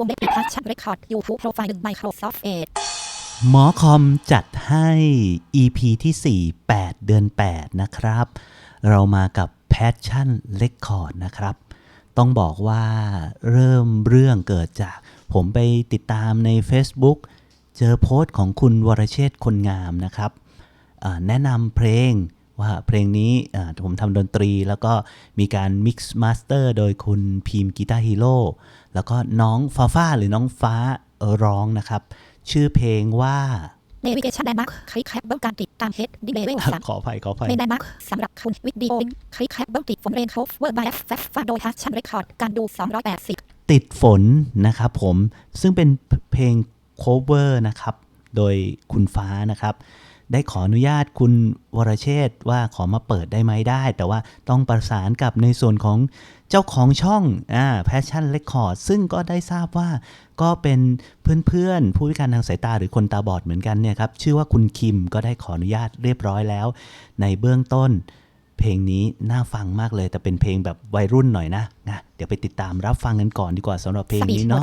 วงเล็บปิดทัชชั่นเรคคอร์ดยูทูบโปรไฟล์หนึ่ง Microsoft Edge หมอคอมจัดให้ EP ที่ 4 8 เดือน 8 นะครับ เรามากับ Passion Record นะครับ ต้องบอกว่าเริ่มเรื่องเกิดจาก ผมไปติดตามใน Facebook เจอโพสต์ของคุณวรเชษคนงามนะครับ แนะนำเพลงว่าเพลงนี้ผมทำดนตรีแล้วก็มีการ Mix Master โดยคุณพีมกีตาร์ฮีโร่ แล้วก็น้องฟ้าฟ้าหรือน้องฟ้าเอ่อร้องนะครับ ชื่อเพลงว่า Navigation Landmark คลิกแคปเบิ้งการติดตามเฮดดีเลเวลสามขออภัยขออภัยเมน Landmark สำหรับคุณวิดีโอคลิกแคปเบิ้งติดฝนเรนโคฟเวอร์บายแฟฟโดยทัชชั่นเรคคอร์ดการดู 280 ติดฝนนะครับผม ซึ่งเป็นเพลงโคเวอร์นะครับ โดยคุณฟ้านะครับ ได้ขออนุญาตคุณวรเชษว่าขอมาเปิดได้ไหมได้ แต่ว่าต้องประสานกับในส่วนของเจ้าของช่องอ่า Passion Record ซึ่งก็ได้ทราบว่าก็เป็นเพื่อนๆ ผู้พิการทางสายตาหรือคนตาบอดเหมือนกันเนี่ยครับ ชื่อว่าคุณคิมก็ได้ขออนุญาตเรียบร้อยแล้ว ในเบื้องต้น เพลงนี้น่าฟังมากเลย แต่เป็นเพลงแบบวัยรุ่นหน่อยนะนะเดี๋ยวไปติดตามรับฟังกันก่อนดีกว่าสำหรับเพลงนี้เนาะ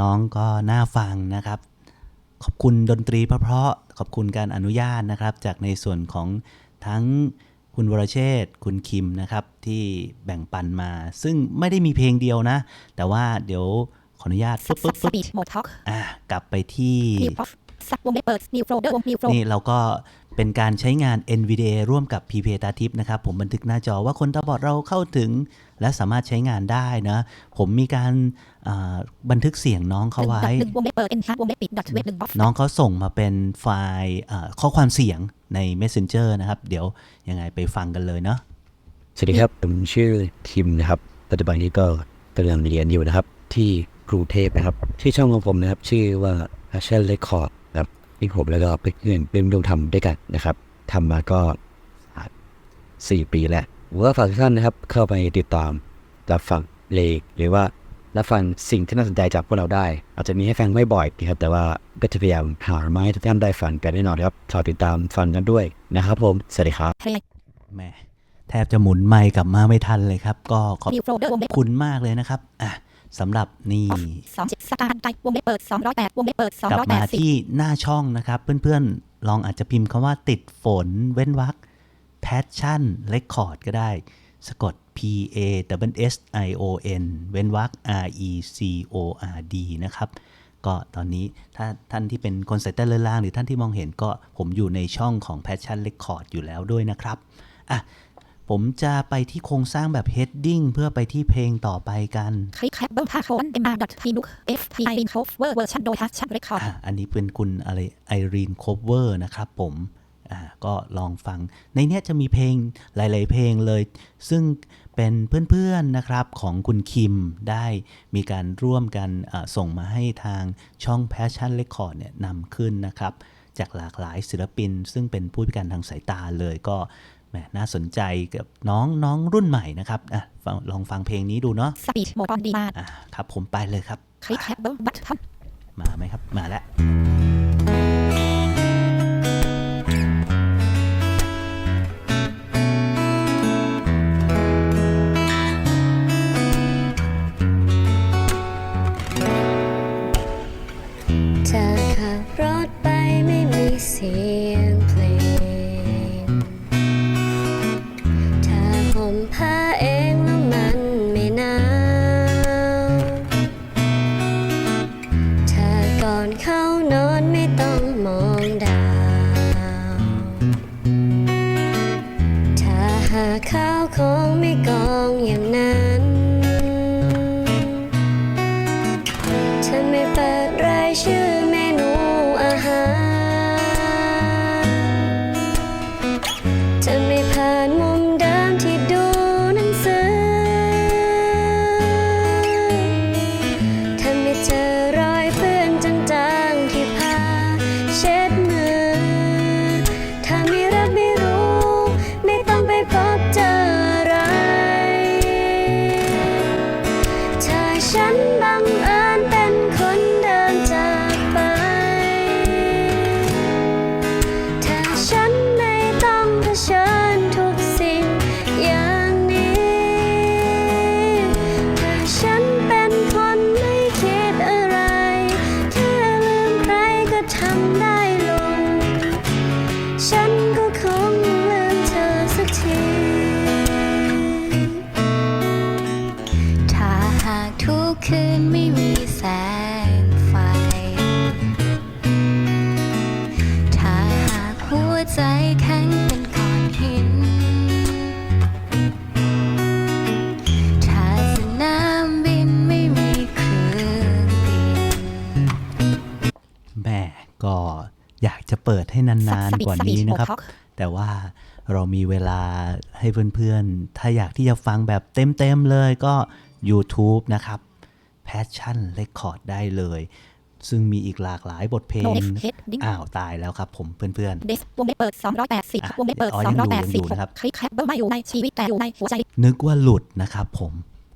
น้องก็น่าฟังนะครับ ขอบคุณดนตรีเพราะๆขอบคุณการอนุญาตนะครับ จากในส่วนของทั้งคุณวรเชษฐ์คุณคิมนะครับ ที่แบ่งปันมา ซึ่งไม่ได้มีเพลงเดียวนะ แต่ว่าเดี๋ยวขออนุญาตซัปึ๊บบซัปึ๊บบสปีปึ๊บชโหมดท็อกอะกลับไปที่นิวพอซับวงเล็บเปิดนิวโฟลเดอร์วงนิวโฟลนี่เราก็เป็นการใช้งาน NVDA ร่วมกับ PPA ตาทิปนะครับ ผมบันทึกหน้าจอว่าคนตาบอดเราเข้าถึง และสามารถใช้งานได้นะ ผมมีการอ่า บันทึกเสียงน้องเขาไว้หนึ่งวงเล็บเปิดเอ็นฮาร์วงเล็บปิดดอทเว็บหนึ่งบล็อกน้องเขาส่งมาเป็นไฟล์อ่าข้อความเสียงใน Messenger นะครับ เดี๋ยวยังไงไปฟังกันเลยเนาะสวัสดีครับ ผมชื่อทิมนะครับ ปัจจุบันนี้ก็กำลังเรียนอยู่นะครับ ที่กรุงเทพนะครับ ที่ช่องของผมนะครับ ชื่อว่า Passion Record นะครับที่ผมแล้วก็เพื่อนๆเป็นร่วมทำด้วยกันนะครับทำมาก็สี่ปีแล้วผมก็ฝากทุกท่านนะครับ เข้าไปติดตามรับฟังเลงหรือว่า รับฟังสิ่งที่น่าสนใจจากพวกเราได้ อาจจะมีให้ฟังไม่บ่อยนะครับแต่ว่าก็จะพยายามหามาให้ทุกท่านได้ฟังกันแน่นอนครับฝากติดตามฟังกันด้วยนะครับผม สวัสดีครับเพลงแหมแทบจะหมุนไมค์กลับมาไม่ทันเลยครับ ก็ขอบนิวโฟลเดอร์วงเล็บคุณมากเลยนะครับอะสำหรับนี่สองสิบสตาร์ทไวงเล็บเปิดสองร้อยแปดวงเล็บเปิดสองกลับร้อยแปมาดสิบที่หน้าช่องนะครับ เพื่อนๆ ลองอาจจะพิมพ์คำว่าติดฝนเว้นวรรค passion record ก็ได้ สะกด p a w s i o n เว้นวรรค r e c o r d นะครับ ก็ตอนนี้ถ้าท่านที่เป็นคนใส่เต้นเลื่อนล่าง หรือท่านที่มองเห็นก็ผมอยู่ในช่องของ passion record อยู่แล้วด้วยนะครับ อะ ผมจะไปที่โครงสร้างแบบ heading เพื่อไปที่เพลงต่อไปกันคลิกแคปเบิลท่าโคนเอ็มอาร์ดอทพีนุกเอฟทีไอรินโคเวอร์เวอร์ชันโดยฮัชชันเรคคอร์ดอะอันนี้เป็นคุณอะไรไอรีนโคเวอร์นะครับผม อ่าก็ลองฟัง ในเนี้ยจะมีเพลงหลาย ๆ เพลงเลย ซึ่งเป็นเพื่อนๆนะครับของคุณคิมได้มีการร่วมกันอ่าส่งมาให้ทางช่อง Passion Record เนี่ยนำขึ้นนะครับ จากหลากหลายศิลปิน ซึ่งเป็นผู้พิการทางสายตาเลยก็แหมน่าสนใจกับน้องน้องรุ่นใหม่นะครับอะฟังลองฟังเพลงนี้ดูเนาะสปีดโหมดออนดีมาอะครับผมไปเลยครับคลิกแคปเบิลบัตทอนมาไหมครับ มาแล้ว อก่อนเข้านอนไม่ต้อง นานกว่านี้นะครับ แต่ว่าเรามีเวลาให้เพื่อนๆ ถ้าอยากที่จะฟังแบบเต็มๆเลยก็ YouTube นะครับ Passion Record ได้เลย ซึ่งมีอีกหลากหลายบทเพลง อ้าวตายแล้วครับผมเพื่อนเดสวงเล็บเปิดสองร้อยแปดสิบอะวงเล็บเปิดอ๋อสองร้อยแปดสิบยู่นะครับคลิกแคปเบิลไม่อยู่ในชีวิตแต่อยู่ในหัวใจ นึกว่าหลุดนะครับผม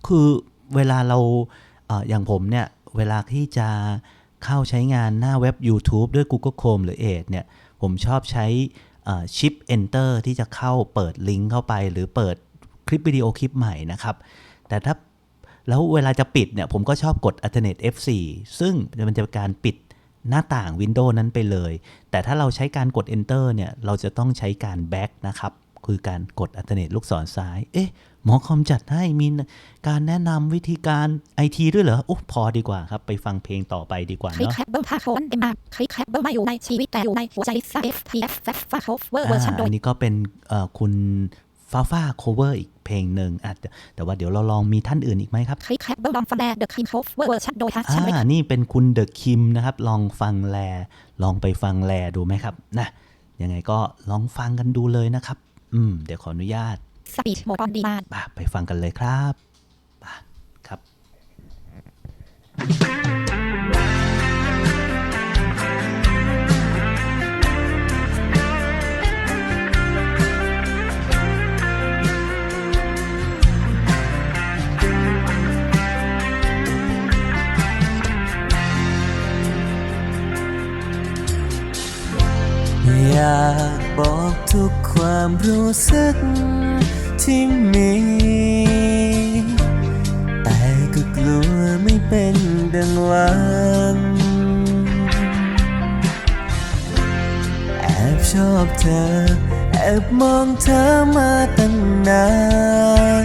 คือเวลาเราเอ่ออย่างผมเนี่ย เวลาที่จะเข้าใช้งานหน้าเว็บ YouTube ด้วย Google Chrome หรือ Edge เนี่ย ผมชอบใช้ชิป Enter ที่จะเข้าเปิดลิงก์เข้าไป หรือเปิดคลิปวิดีโอคลิปใหม่นะครับ แต่ถ้าแล้วเวลาจะปิดเนี่ยผมก็ชอบกด Alternate F4 ซึ่งมันจะเป็นการปิดหน้าต่าง Windows นั้นไปเลย แต่ถ้าเราใช้การกด Enter เนี่ย เราจะต้องใช้การ back นะครับ คือการกดอัลเทอร์เนทลูกศรซ้าย เอ๊ะ หมอคอมจัดให้มีการแนะนำวิธีการไอทีด้วยเหรอโอ้พอดีกว่าครับ ไปฟังเพลงต่อไปดีกว่าคลิกเนาะแคปเบิลพาโคนเดนมาร์กคลิกแคปเบิลไม่อยู่ในชีวิตแต่อยู่ในหัวใจซาเอฟทีเอฟแฟฟาโคเวอร์เวอร์ชันโดอ่ายอันนี้ก็เป็นเอ่อคุณฟ้าฟ้า cover อีกเพลงหนึ่งอะแต่แต่ว่าเดี๋ยวเราลองมีท่านอื่นอีกไหมครับคลิกแคปเบิลดอมฟันแดเดอะคิงโคเวอร์เวอร์ชันโดยฮัชอ่าชันเรคนี่เป็นคุณเดอะคิมนะครับ ลองฟังแล ลองไปฟังแลดูไหมครับนะยังไงก็ลองฟังกันดูเลยนะครับ อืม เดี๋ยวขออนุญาต สปีดโหมดออนดีมานป่ะไปฟังกันเลยครับป่ะครับ อยากบอกทุกความรู้สึก ที่มี แต่ก็กลัวไม่เป็นดังหวันแอบชอบเธอ แอบมองเธอมาตั้งนาน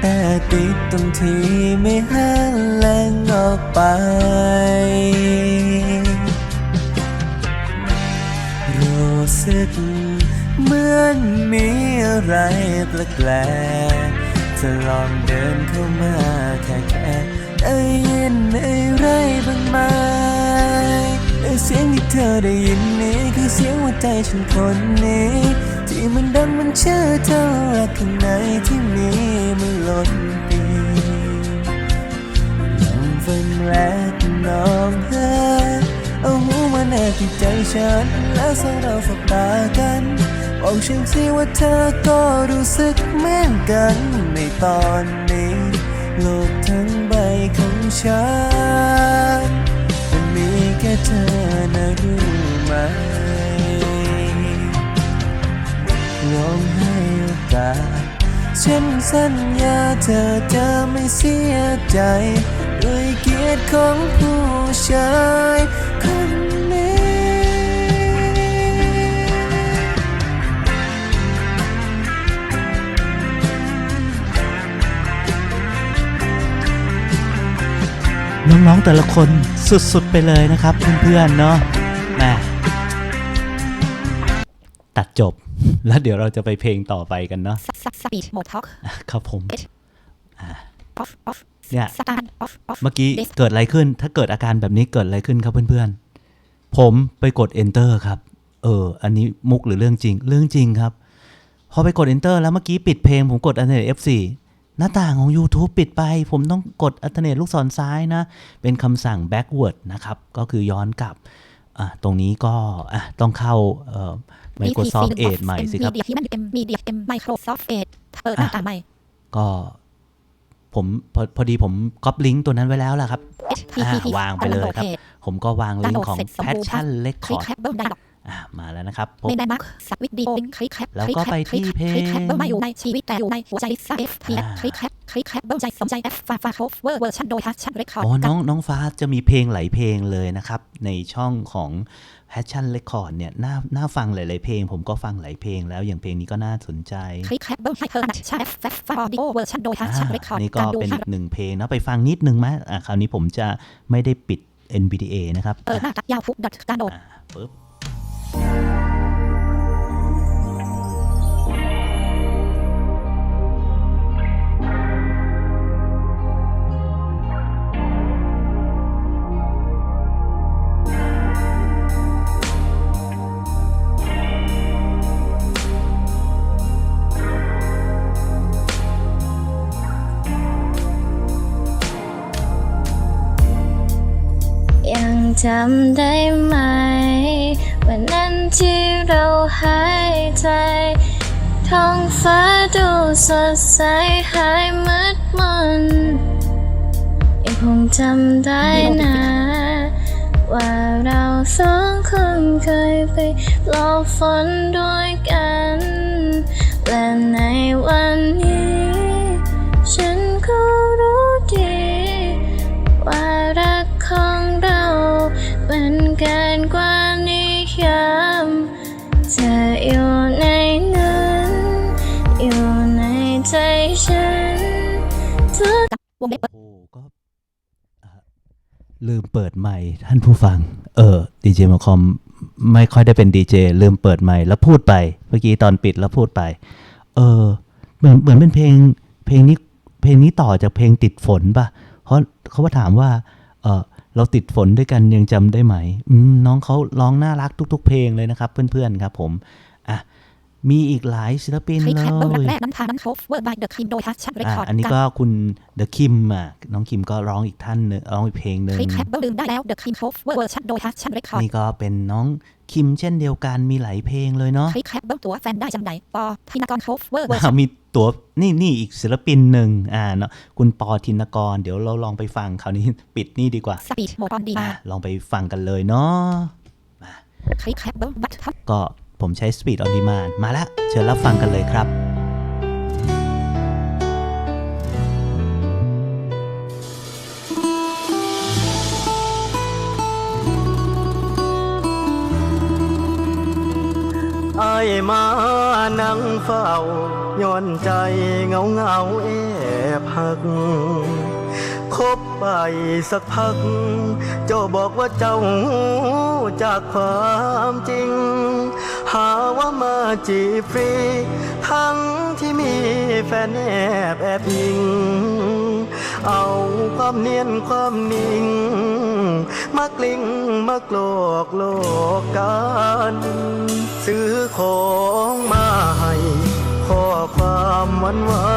แต่ติดตรงที่ไม่หันแรงออกไป ไรแปลกๆจะลองเดินเข้ามาแค่แค่ได้ยินอะไรบ้างไหมแต่เสียงที่เธอได้ยินนี้คือเสียงหัวใจฉันคนนี้ ที่มันดังมันเชื่อเธอรักข้างในที่มีมันล้นปีลองฟังแรกน้องเธอเอาหูมาแนบที่ใจฉัน แล้วสองเราสบตากัน บอกฉันสิว่าเธอก็รู้สึกเหมือนกันในตอนนี้โลกทั้งใบของฉันมันมีแค่เธอนะรู้ไหมลองให้โอกาสฉันสัญญาเธอจะไม่เสียใจ ด้วยเกียรติของผู้ชายคน นี้น้องๆแต่ละคนสุดๆไปเลยนะครับเพื่อนๆเนาะแม่ตัดจบแล้วเดี๋ยวเราจะไปเพลงต่อไปกันเนาะสสปีดโหมดท็อกครับผมออฟออฟเนี่ยสตาร์ทออฟออฟเมื่อกี้เกิดอะไรขึ้น ถ้าเกิดอาการแบบนี้เกิดอะไรขึ้นครับเพื่อนๆ ผมไปกด enter ครับ เออ อันนี้มุกหรือเรื่องจริง เรื่องจริงครับ พอไปกด enter แล้วเมื่อกี้ปิดเพลงผมกด alternate F4 หน้าต่างของ YouTube ปิดไป ผมต้องกด alternate ลูกศรซ้ายนะ เป็นคำสั่ง backward นะครับ ก็คือย้อนกลับอะตรงนี้ก็อะต้องเข้าเอ่อ Microsoft Edge ใหม่สิครับมีเดียที่มันเอ็มมีเดียเอ็มไมโครซอฟท์เอดเปิดหน้าต่างใหม่ ก็ผมพอพอดีผมก๊อปลิงก์ตัวนั้นไว้แล้วล่ะครับอะ HTTP วางไปเลยครับ ผมก็วางลิงก์ของดาวน์โหลดเสร็จสมบูรณ์ Passion คลิก Record แคปเบิลได้หรอกอะมาแล้วนะครับผมไม่ได้มักสักวิดีโอลิงก์คลิกแคปแล้วก็ไปที่เพลงคลิกแคปเบิลไม่อยู่ในชีวิตแต่อยู่ในหัวใจซาเอฟทีอ่าคลิกแคปคลิกแคปเบิลใจสนใจเอฟฟาฟาโคเวอร์เวอร์ชันโดยฮัชชันเรคคอร์ดอ๋อน้องน้องฟ้าจะมีเพลงหลายเพลงเลยนะครับ ในช่องของ Passion Record เนี่ยน่าน่าฟังหลาย ๆ เพลง ผมก็ฟังหลายเพลงแล้วอย่างเพลงนี้ก็น่าสนใจคลิกแคปเบิลให้เธอนัชชาเอฟแฟฟาออดิโอเวอร์ชันโดยฮัชชันเรคคอร์ดนี่ก็การดูเป็นภาอีพกหนึ่งเพลงนะไปฟังนิดนึงไหมอะคราวนี้ผมจะไม่ได้ปิด NVDA นะครับเปิดหน้าตัดยาวทุกดอทการโดดอะปึ๊บ ยังจ ที่เราหายใจ ท้องฟ้าดูสดใสหายมืดมนยังคงจำได้นะ ว่าเราสองคนเคยไปหลบฝนด้วยกัน และในวันนี้ ลืมเปิดไมค์ท่านผู้ฟัง เออดีเจมาคอมไม่ค่อยได้เป็นดีเจลืมเปิดไมค์แล้วพูดไป เมื่อกี้ตอนปิดแล้วพูดไป เออ เหมือนเหมือนเป็นเพลงเพลงนี้เพลงนี้ต่อจากเพลงติดฝนป่ะเพราะเขาว่าถามว่า เออเราติดฝนด้วยกันยังจำได้ไหมมน้องเขาร้องน่ารักทุก ๆ เพลงเลยนะครับ เพื่อนๆครับผม อะ มีอีกหลายศิลปินใครเลแคปเบิ้ลรักยแรกน้ำพาน้ำ cover by the Kim โดยทัชชันเรคอะคอร์ดอันนี้ก็คุณเดอะคิมอะน้องคิมก็ร้องอีกท่านหนึงร้องอีกเพลงหนึ่งใครแคปเบิ้ลลืมได้แล้ว the Kim cover เวอร์ชันโดยทัชชันเรคคอร์ดนี่ก็เป็นน้องคิมเช่นเดียวกันมีหลายเพลงเลยเนาะใครแคปเบิ้ลตัวแฟนได้จำได้ปอพินากร cover เวอร์ชันอ่ามีตัวนี่นี่อีกศิลปินหนึ่งอ่าเนาะคุณปอทินกร เดี๋ยวเราลองไปฟังคราวนี้ปิดนี่ดีกว่าสปีดโหมดออนดีอะลองไปฟังกันเลยเนาะใครแคปเบิ้ลบัตทับก็ ผมใช้ Speed on Demand มาแล้วเชิญรับฟังกันเลยครับอายมานั่งเฝ้าย้อนใจเงาเงาแอบหักคบไปสักพัก เจ้าบอกว่าเจ้าจากความจริง หาว่ามาจีบฟรี ทั้งที่มีแฟนแอบแอบยิง เอาความเนียนความนิ่ง มากลิ้งมากโลกโลกกัน ซื้อของมาให้ข้อความหวานวา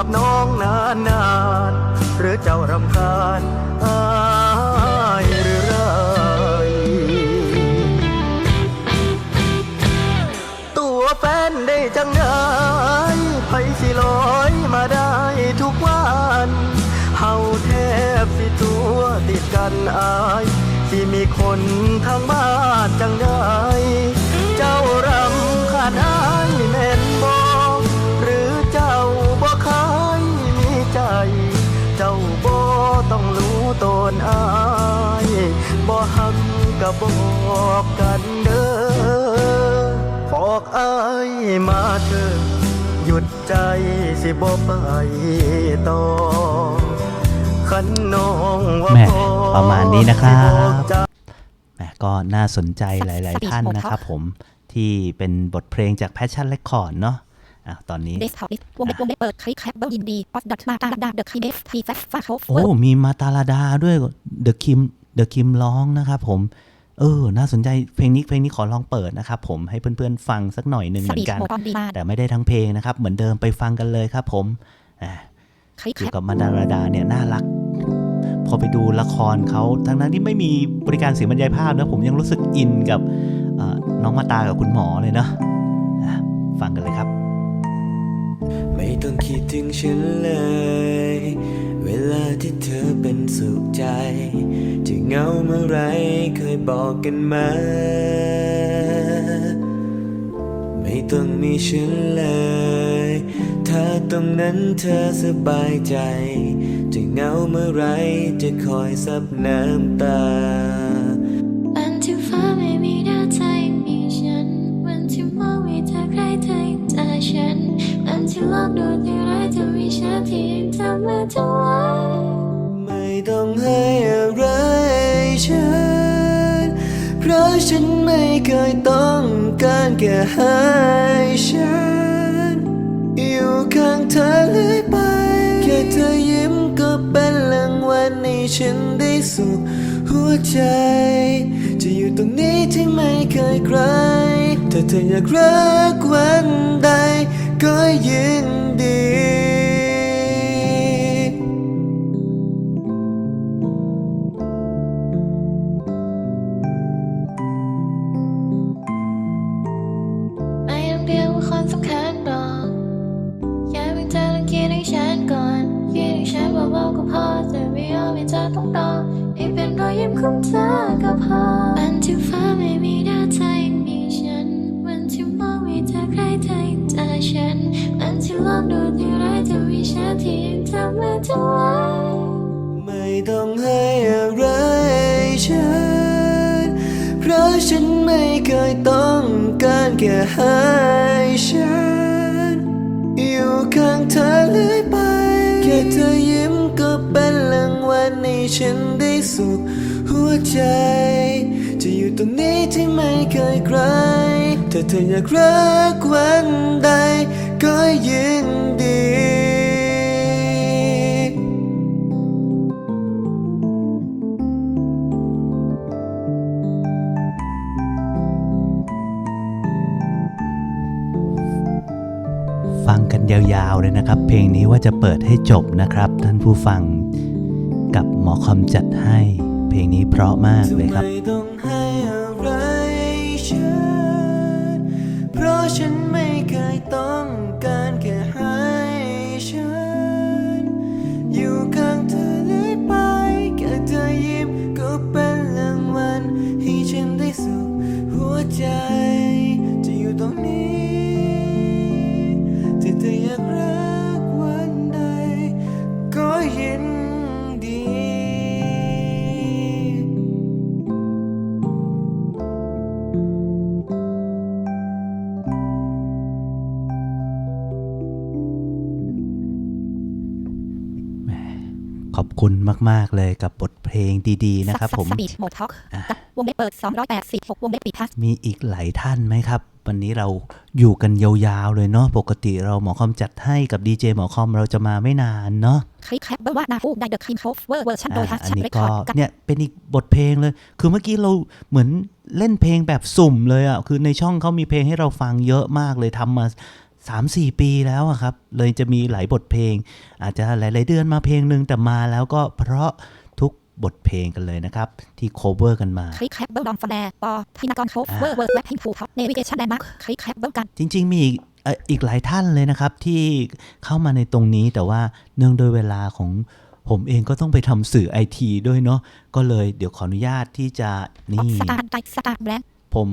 กับน้องนานนานหรือเจ้ารำคาญอายหรือไรตัวแฟนได้จังได้ไผสิลอยมาได้ทุกวันเฮาแทบสิตัวติดกันอาย ที่มีคนทางบ้าน บ่หักก็บอกกันเด้อบอกอายมาเถอะหยุดใจสิบ่ไปต่อขันน้องว่าแหม่พอประมาณนี้นะครับสิอกใจแหมก็น่าสนใจหลาย ๆ ท่านนะครับผมที่เป็นบทเพลงจาก Passion Record เนาะอะตอนนี้ เดสท็อปวงเล็บวงเล็บเปิดใครแคปเบิ้ลยินดีออฟดัตมาตาดา the Kim F T F ฟา cover โอ้ มีมาตาลาดาด้วยเด อะคิมเดอะคิมร้องนะครับผม เออ น่าสนใจเพลงนี้เพลงนี้ขอลองเปิดนะครับผมให้เพื่อนๆฟังสักหน่อยหนึ่งสเหมือปีดนกันโหมดออนดีแต่ไม่ได้ทั้งเพลงนะครับ เหมือนเดิมไปฟังกันเลยครับผมอ่าใครอแคยู่ปกับมาดาราดาเนี่ยน่ารัก พอไปดูละครเขาทั้งนั้นที่ไม่มีบริการเสียงบรรยายภาพนะผมยังรู้สึกอินกับเอ่อน้องมาตากับคุณหมอเลยเนาะอะฟังกันเลยครับ ไม่ต้องคิดถึงฉันเลย เวลาที่เธอเป็นสุขใจจะ เหงาเมื่อไรเคยบอกกันมา ไม่ต้องมีฉันเลย ถ้าตรงนั้นเธอสบายใจ จะเหงาเมื่อไรจะคอยซับน้ำตาวันที่ฟ้าไม่มีดาวใจมีฉัน วันที่มองไม่เจอใครเธอยังเจอฉัน วันที่โลกดูดีร้ายจะมีฉันที่ยังทำเมื่อทุกวันไม่ต้องให้อะไร ฉันไม่เคยต้องการแค่ให้ฉัน อยู่ข้างเธอเรื่อยไป แค่เธอยิ้มก็เป็นรางวัลให้ฉันได้สุขหัวใจ จะอยู่ตรงนี้ที่ไม่เคยใครถ้าเธออยากรักวันใดก็ยินดี ของเธอก็พอวันที่ฟ้าไม่มีดาวใจมีฉัน วันที่มองไม่เจอใครเธอยังเจอฉัน วันที่โลกดูดีร้ายจะมีวิชาที่ทำมาทั้งไว้ไม่ต้องให้อะไรฉัน เพราะฉันไม่เคยต้องการแค่ให้ฉัน อยู่ข้างเธอเรื่อยไป แค่เธอยิ้ม ให้ฉันได้สุขหัวใจ จะอยู่ตรงนี้ที่ไม่เคยไกลถ้าเธออยากรักวันใดก็ยินดีฟังกันยาวๆเลยนะครับ เพลงนี้ว่าจะเปิดให้จบนะครับ ท่านผู้ฟัง กับหมอคอมจัดให้ เพลงนี้เพราะมากเลยครับต้องให้อะไรฉันเพราะฉันไม่เคยต้องการแค่ให้ฉัน อยู่ข้างเธอเรื่อยไปแค่เธอยิ้มก็เป็นรางวัลให้ฉันได้สุขหัวใจ จะอยู่ตรงนี้ที่เธออยากรัก คุณมาก ๆ เลยกับบทเพลงดีๆ นะครับผมสปีดโหมดท็อกวงเล็บเปิด286วงเล็บปิดทัสมีอีกหลายท่านไหมครับ วันนี้เราอยู่กันยาวๆ เลยเนาะปกติเราหมอคอมจัดให้กับดีเจหมอคอมเราจะมาไม่นานเนาะคลิกแคปเบอร์ว่านาฮูได้เดอะคิงโคฟเวอร์เวอร์ชันโดยอ่าฮัสอันชันนี้เรคคก็อร์ดเนี่ยเป็นอีกบทเพลงเลย คือเมื่อกี้เราเหมือนเล่นเพลงแบบสุ่มเลยอะ่ะคือในช่องเขามีเพลงให้เราฟังเยอะมากเลยทำมา 3-4 ปีแล้วอะครับ เลยจะมีหลายบทเพลง อาจจะหลาย ๆ เดือนมาเพลงหนึ่งแต่มาแล้วก็เพราะทุกบทเพลงกันเลยนะครับ ที่โคเวอร์กันมาคลิกแคปเบอร์ดอมฟแลร์ปอพินากรโคฟเวอร์เวอร์แวพิงผูท็อปเนวิเกชันแลนด์มาร์คคลิกแคปเบอร์กัน จริง ๆ มีอีกเอ่ออีกหลายท่านเลยนะครับที่เข้ามาในตรงนี้แต่ว่าเนื่องโดวยเวลาของผมเองก็ต้องไปทำสื่อไอทีด้วยเนาะก็เลยเดี๋ยวขออนุญาตที่จะออนี่ฟสตาร์ไตสตาร์แบรนด์ผม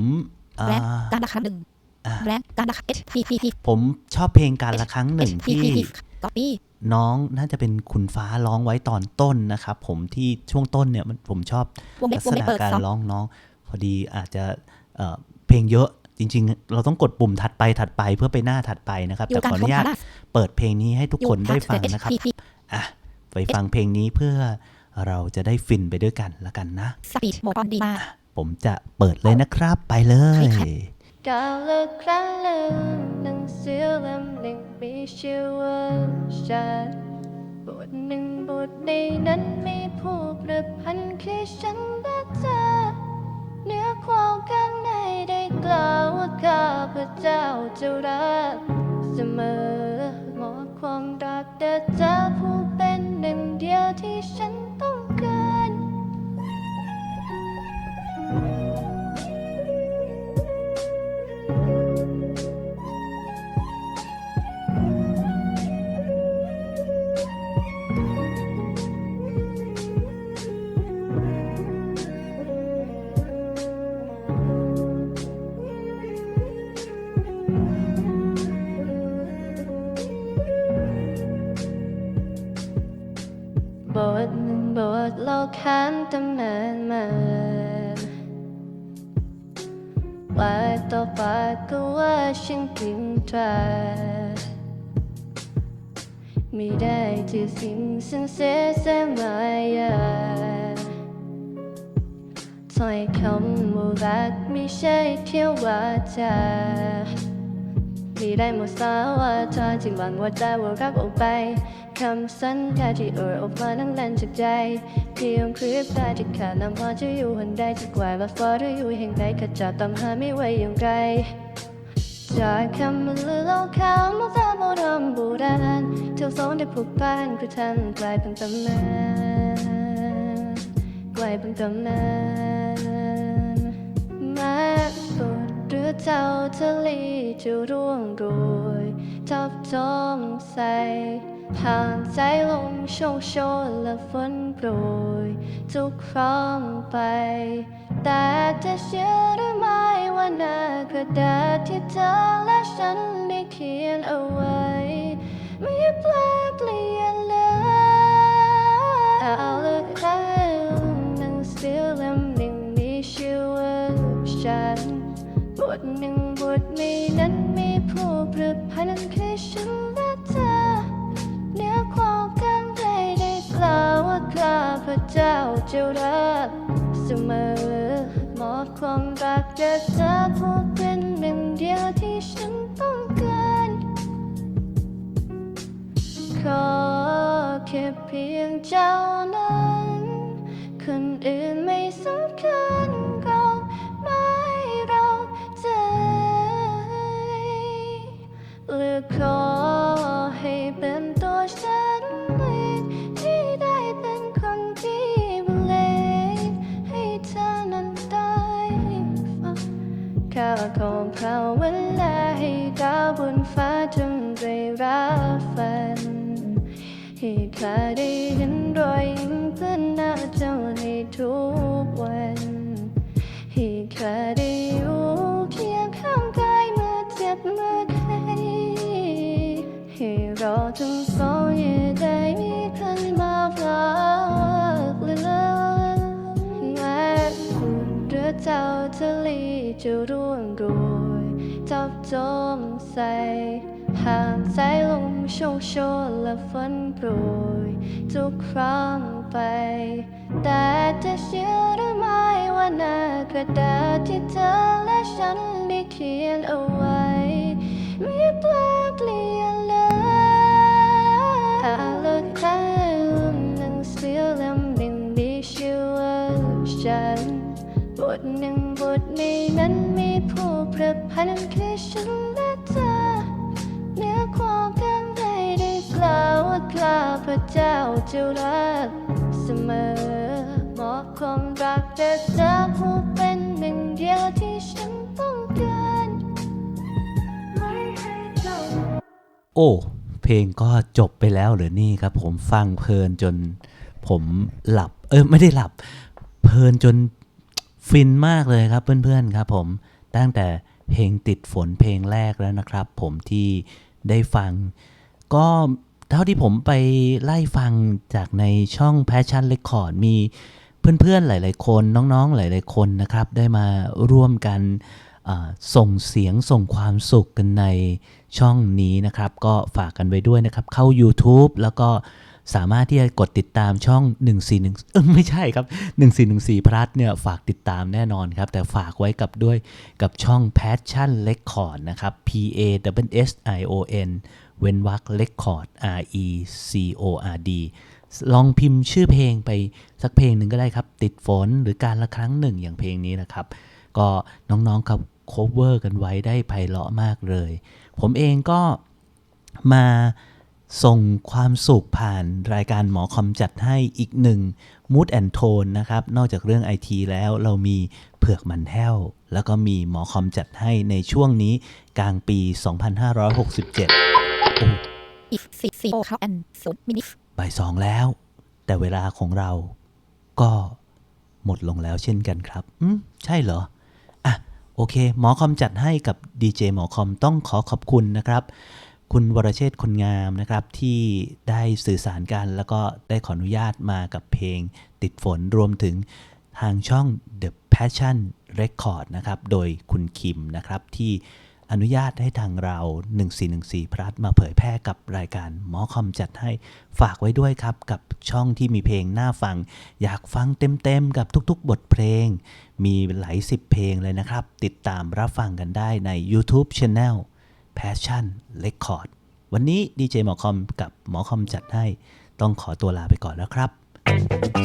อ่าแบรนด์การราคาหนึ่งอ่า แบรนด์การราคา H P P P ผมชอบเพลงการละครั้งหนึ่ง P ที่ P P ก๊อปปี้น้องน่าจะเป็นคุณฟ้าร้องไว้ตอนต้นนะครับผมที่ช่วงต้นเนี่ยมันผมชอบวงเล็ลับกวษงเล็บณะเปิดการสองร้องน้อง พอดีอาจจะเอ่อเพลงเยอะจริง ๆ เราต้องกดปุ่มถัดไปถัดไปเพื่อไปหน้าถัดไปนะครับยูแต่กาขรออโคนุญาตพาราสเปิดเพลงนี้ให้ทุกคนได้ฟังยูนะครับ H P P อะไปฟังเพลงนี้เพื่อเราจะได้ฟินไปด้วยกันละกันนะสปีดโหมดออนดีมาผมจะเปิดเลยนะครับไปเลยใคร ก้าวเลิกครั้งหนึ่งหนังสือเล่มหนึ่งมีชื่อว่าฉันบทหนึ่งบทในนั้นมีผู้ประพันธ์คือฉันและเธอเนื้อความข้างในได้กล่าวว่าข้าพเจ้าจะรักเสมอ เราค้านตำนานมาว่าต่อไปก็ว่าฉันกินตราไม่ได้เจอสิ่งสันเสียเสียมายาถ้อยคำว่ารักไม่ใช่เที่ยวว่าจาไม่ได้หมดสาวว่าเธอจึงหวังว่าจะว่ารักออกไป คำสัญญาที่เอ่ยออกมานั้นแล่นจากใจเพียงคลิปได้ที่ขาดน้ำพอจะอยู่หันใดจะกว่าว่าฟ้าหรือยู่แห่งใดขจัดตามหาไม่ไหวอย่างไรจากคำมันลือเล่าข่าวมาตาโบราณโบราณเท่าสองได้ผูกพันคือท่านกลายเป็นตำนานกลายเป็นตำนานแม้บนเรือเจ้าทะเลจะร่วงโรยทับทอมใส ผ่านใจลมโชกโชนและฝนโปรยทุกครั้งไป แต่จะเชื่อหรือไม่ว่าหน้ากระดาษที่เธอและฉันได้เขียนเอาไว้ ไม่แปลเปลี่ยนเลย เอาละครั้งหนังสือเล่มหนึ่งมีชื่อว่าฉันบทหนึ่งบทนี้นั้นมีผู้ประพันธ์คือฉัน เจ้าจะรักเสมอมอบความรักจากเธอผู้เป็นหนึ่งเดียวที่ฉันต้องการขอแค่เพียงเจ้านั้นคนอื่นไม่สำคัญเราไม่เราใจเลือกขอให้เป็นตัวฉัน ข้าขอภาวลาให้ดาวบนฟ้าจงได้รับฝัน ให้เธอได้เห็น เจ้าทะเลจะร่วงโรยจับจมใส่ห่างสายลมโชกโชนและฝนโปรยทุกครั้งไป แต่จะเชื่อหรือไม่ว่าหน้ากระดาษที่เธอและฉันได้เขียนเอาไว้ โอ้ เพลงก็จบไปแล้วหรือนี่ครับ ผมฟังเพลินจนผมหลับ เออไม่ได้หลับ เพลินจนฟินมากเลยครับเพื่อนๆครับผมตั้งแต่เพลงติดฝนเพลงแรกแล้วนะครับ ผมที่ได้ฟัง ก็เท่าที่ผมไปไล่ฟังจากในช่อง Passion Record มีเพื่อนๆหลาย ๆ คนน้องๆหลาย ๆ คนนะครับ ได้มาร่วมกัน ส่งเสียงส่งความสุขกันในช่องนี้นะครับ ก็ฝากกันไว้ด้วยนะครับ เข้า YouTube แล้วก็สามารถที่จะกดติดตามช่อง 141เออไม่ใช่ครับ 1414 พลัสเนี่ยฝากติดตามแน่นอนครับ แต่ฝากไว้กับด้วยกับช่อง Passion Record นะครับ P A W S I O N เว้นวรรค Record R E C O R D ลองพิมพ์ชื่อเพลงไปสักเพลงหนึ่งก็ได้ครับ ติดฝนหรือการละครั้งหนึ่งอย่างเพลงนี้นะครับ ก็น้องๆครับ cover กันไว้ได้ไพเราะมากเลย ผมเองก็มาส่งความสุขผ่านรายการหมอคอมจัดให้อีกหนึ่ง Mood and Tone นะครับ นอกจากเรื่อง IT แล้วเรามีเผือกมันแห้ว แล้วก็มีหมอคอมจัดให้ในช่วงนี้กลางปี 2567โอ้อีกสี่สี่โอเขาแอนศูนย์มินิบ่ายสองแล้ว แต่เวลาของเราก็หมดลงแล้วเช่นกันครับ อืม ใช่เหรออะ โอเค หมอคอมจัดให้กับดีเจหมอคอมต้องขอขอบคุณนะครับ คุณวรเชษฐ์คนงามนะครับ ที่ได้สื่อสารกันแล้วก็ได้ขออนุญาตมากับเพลงติดฝนรวมถึงทางช่อง The Passion Record นะครับ โดยคุณคิมนะครับที่ อนุญาตให้ทางเรา 1414พลัดมาเผยแพร่กับรายการหมอคอมจัดให้ฝากไว้ด้วยครับ กับช่องที่มีเพลงน่าฟัง อยากฟังเต็มๆ กับทุกๆ บทเพลง มีหลายสิบเพลงเลยนะครับ ติดตามรับฟังกันได้ใน YouTube Channel Passion Record วันนี้ดีเจหมอคอมกับหมอคอมจัดให้ ต้องขอตัวลาไปก่อนแล้วครับ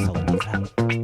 สวัสดีครับ